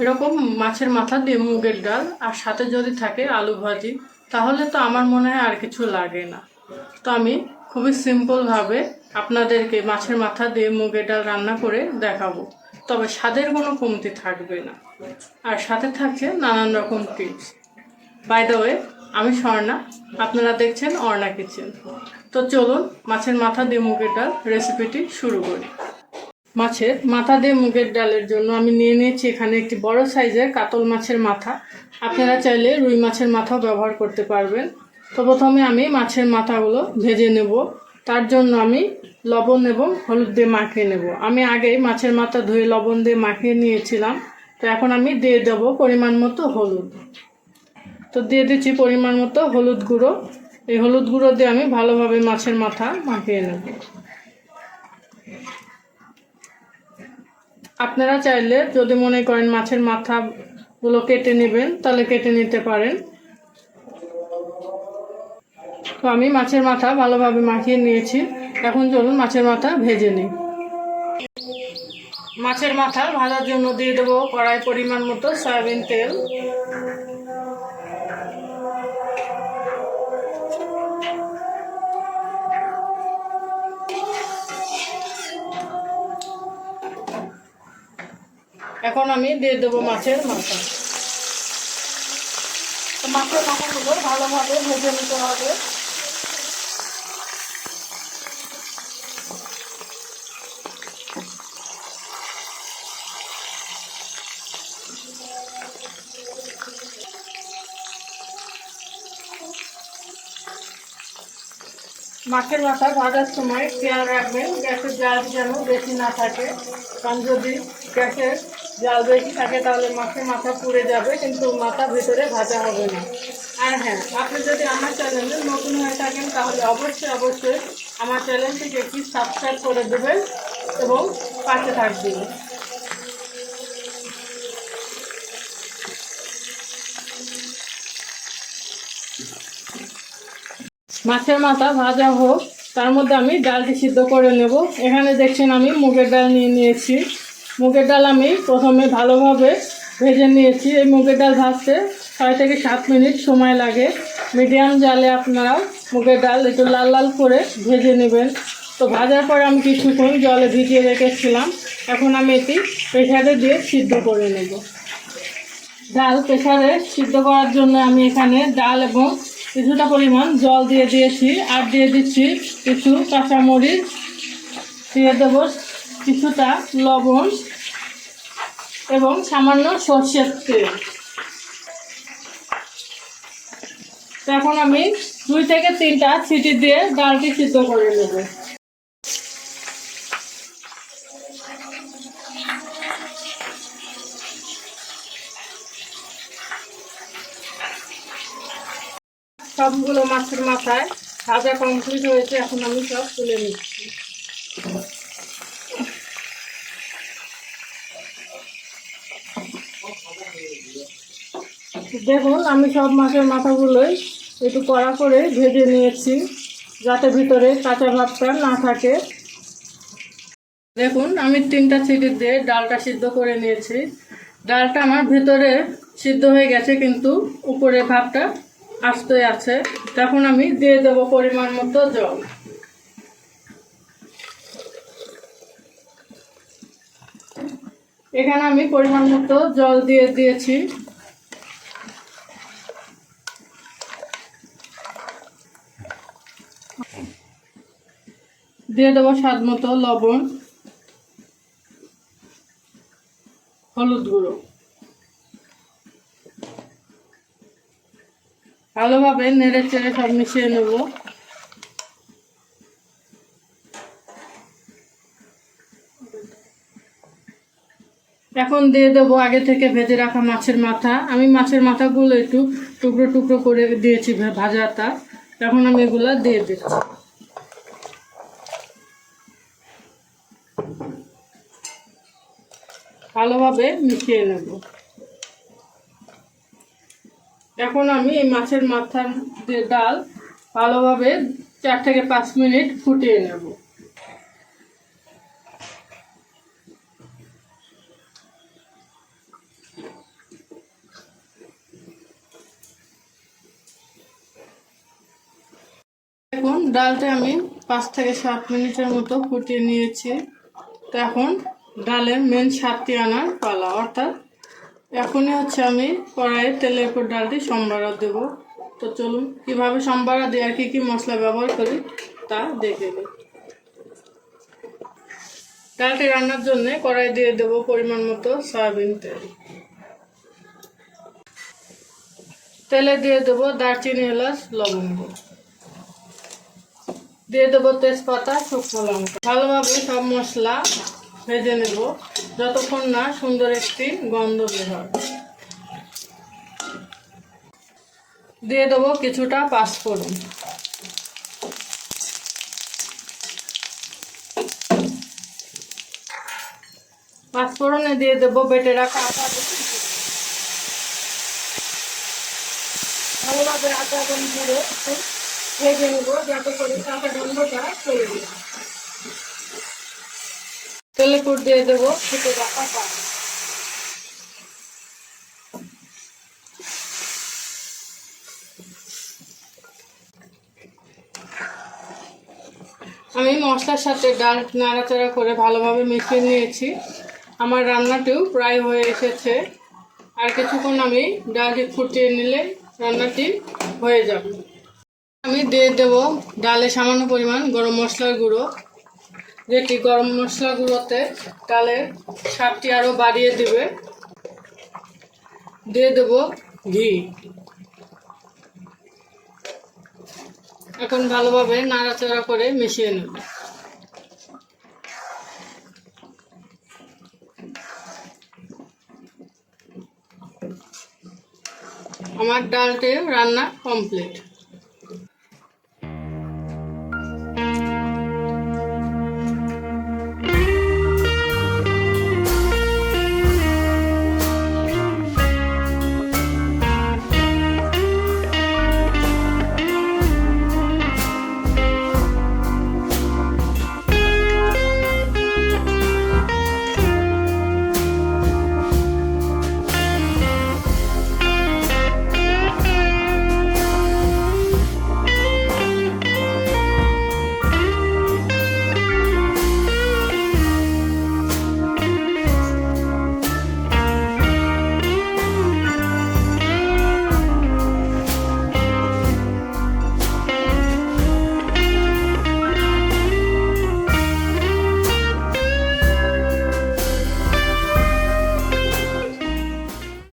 এরকম মাছের মাথা দিয়ে মুগের ডাল আর সাথে যদি থাকে আলু ভাজি, তাহলে তো আমার মনে হয় আর কিছু লাগে না। তো আমি খুবই সিম্পলভাবে আপনাদেরকে মাছের মাথা দিয়ে মুগের ডাল রান্না করে দেখাবো। তবে স্বাদের কোনো কমতি থাকবে না। আর সাথে থাকছে নানান রকম টিপস বাই দ্য ওয়ে আমি স্বর্ণা, আপনারা দেখছেন অর্ণা কিচেন তো চলুন মাছের মাথা দিয়ে মুগের ডাল রেসিপিটি শুরু করি। মাছের মাথা দিয়ে মুগের ডালের জন্য আমি নিয়ে নিয়েছি এখানে একটি বড় সাইজের কাতল মাছের মাথা। আপনারা চাইলে রুই মাছের মাথাও ব্যবহার করতে পারবেন। তো প্রথমে আমি মাছের মাথাগুলো ভেজে নেব। তার জন্য আমি লবণ এবং হলুদ দিয়ে মাখিয়ে নেব। আমি আগেই মাছের মাথা ধুয়ে লবণ দিয়ে মাখিয়ে নিয়েছিলাম। তো এখন আমি দিয়ে দেবো পরিমাণ মতো হলুদ। তো দিয়ে দিচ্ছি পরিমাণ মতো হলুদ গুঁড়ো। এই হলুদ গুঁড়ো দিয়ে আমি ভালোভাবে মাছের মাথা মাখিয়ে নেব। আপনারা চাইলে যদি মনে করেন মাছের মাথাগুলো কেটে নেবেন, তাহলে কেটে নিতে পারেন। তো আমি মাছের মাথা ভালোভাবে মাখিয়ে নিয়েছি। এখন চলুন মাছের মাথা ভেজে নিই। মাছের মাথা ভাজার জন্য দিয়ে দেবো কড়াই পরিমাণ মতো সয়াবিন তেল। এখন আমি দিয়ে দেবো মাছের মাথা। মাছের ভালোভাবে নিতে হবে। মাছের মাথা ভাজার সময় খেয়াল রাখবেন, গ্যাসের জাল যেন বেশি না থাকে। কারণ যদি গ্যাসের জাল বেশি থাকে তাহলে মাছের মাথা পুড়ে যাবে, কিন্তু মাথা ভেতরে ভাজা হবে না। আর হ্যাঁ আপনি যদি আমার চ্যানেলে নতুন হয়ে থাকেন, তাহলে অবশ্যই অবশ্যই আমার চ্যানেলটিকে একটি সাবস্ক্রাইব করে দেবেন এবং পাশে থাকবেন। মাছের মাথা ভাজা হোক, তার মধ্যে আমি ডালটি সিদ্ধ করে নেব। এখানে দেখছেন আমি মুগের ডাল নিয়ে নিয়েছি। মুগের ডাল আমি প্রথমে ভালোভাবে ভেজে নিয়েছি। এই মুগের ডাল ভাজতে ছয় থেকে সাত মিনিট সময় লাগে। মিডিয়াম জালে আপনারা মুগের ডাল একটু লাল লাল করে ভেজে নেবেন। তো ভাজার পরে আমি কিছুক্ষণ জলে ভিজিয়ে রেখেছিলাম। এখন আমি এটি প্রেশারে দিয়ে সিদ্ধ করে নেব। ডাল প্রেশারে সিদ্ধ করার জন্য আমি এখানে ডাল এবং কিছুটা পরিমাণ জল দিয়ে দিয়েছি আর দিয়ে দিচ্ছি কিছু কাঁচামরিচ, দিয়ে দেবো কিছুটা লবণ এবং সামান্য সর্ষের তেল। এখন আমি দুই থেকে তিনটা সিটি দিয়ে ডালটি সিদ্ধ করে নেব। সবগুলো মাছের মাথায় ভাজা কমপ্লিট হয়েছে, এখন আমি সব তুলে নিচ্ছি। দেখুন, আমি সব মাছের মাথাগুলোই একটু কড়া করে ভেজে নিয়েছি, যাতে ভিতরে কাঁচা ভাবটা না থাকে। দেখুন, আমি তিনটা সিটি দিয়ে ডালটা সিদ্ধ করে নিয়েছি। ডালটা আমার ভিতরে সিদ্ধ হয়ে গেছে, কিন্তু উপরে ভাবটা আস্তে আছে। তখন আমি দিয়ে দেব পরিমাণ মতো জল। এখানে আমি পরিমাণ মতো জল দিয়ে দিয়েছি। দিয়ে দেবো স্বাদ মতো লবণ, হলুদ গুঁড়ো। ভালোভাবে নেড়ে চেড়ে সব মিশিয়ে নেব। এখন দিয়ে দেবো আগে থেকে ভেজে রাখা মাছের মাথা। আমি মাছের মাথাগুলো একটু টুকরো টুকরো করে দিয়েছি ভাজাটা। এখন আমি এগুলো দিয়ে দিচ্ছি। ভালোভাবে মিশিয়ে নেব। এখন আমি এই মাছের মাথার যে ডাল, ভালোভাবে চার থেকে পাঁচ মিনিট ফুটিয়ে নেব। এখন ডালটা আমি পাঁচ থেকে সাত মিনিটের মতো ফুটিয়ে নিয়েছি। তো এখন ডালের মেন স্বাদটি আনার পালা, অর্থাৎ এখনই হচ্ছে আমি কড়াইয়ে তেলের উপর ডালটি সম্বারা দেব। তো চলুন, কীভাবে সম্বারা দিই আর কী কি মশলা ব্যবহার করি তা দেখে নিই। ডালটি রান্নার জন্য কড়াই দিয়ে দেবো পরিমাণ মতো সয়াবিন তেল। তেলে দিয়ে দেবো দারচিনি, এলাচ, লবঙ্গ। দিয়ে দেবো তেজপাতা, শুকনো লঙ্কা। ভালোভাবে সব মশলা ভেজে নেব। যতক্ষণ না সুন্দর একটি গন্ধ বের হয়। দিয়ে দেবো কিছুটা পাঁচফোড়ন। পাঁচফোড়নে দিয়ে দেবো বেটে রাখা রসুন ভালোভাবে জিরে একটু ভেজে নেব যাতে করে কাঁচা গন্ধটা চলে যায়। তেলে পুর দিয়ে দেবো রাখা আমি মশলার সাথে ডাল নাড়াচাড়া করে ভালোভাবে মিশিয়ে নিয়েছি। আমার রান্নাটিও প্রায় হয়ে এসেছে। আর কিছুক্ষণ আমি ডালটি ফুটিয়ে নিলে রান্নাটি হয়ে যাবে। আমি দিয়ে দেবো ডালে সামান্য পরিমাণ গরম মশলার গুঁড়ো। যেটি গরম মশলা গুঁড়োতে ডালের স্বাদটি আরও বাড়িয়ে দেবে। দিয়ে দেবো ঘি। এখন ভালোভাবে নাড়াচাড়া করে মিশিয়ে নেব। আমার ডালটি রান্না কমপ্লিট।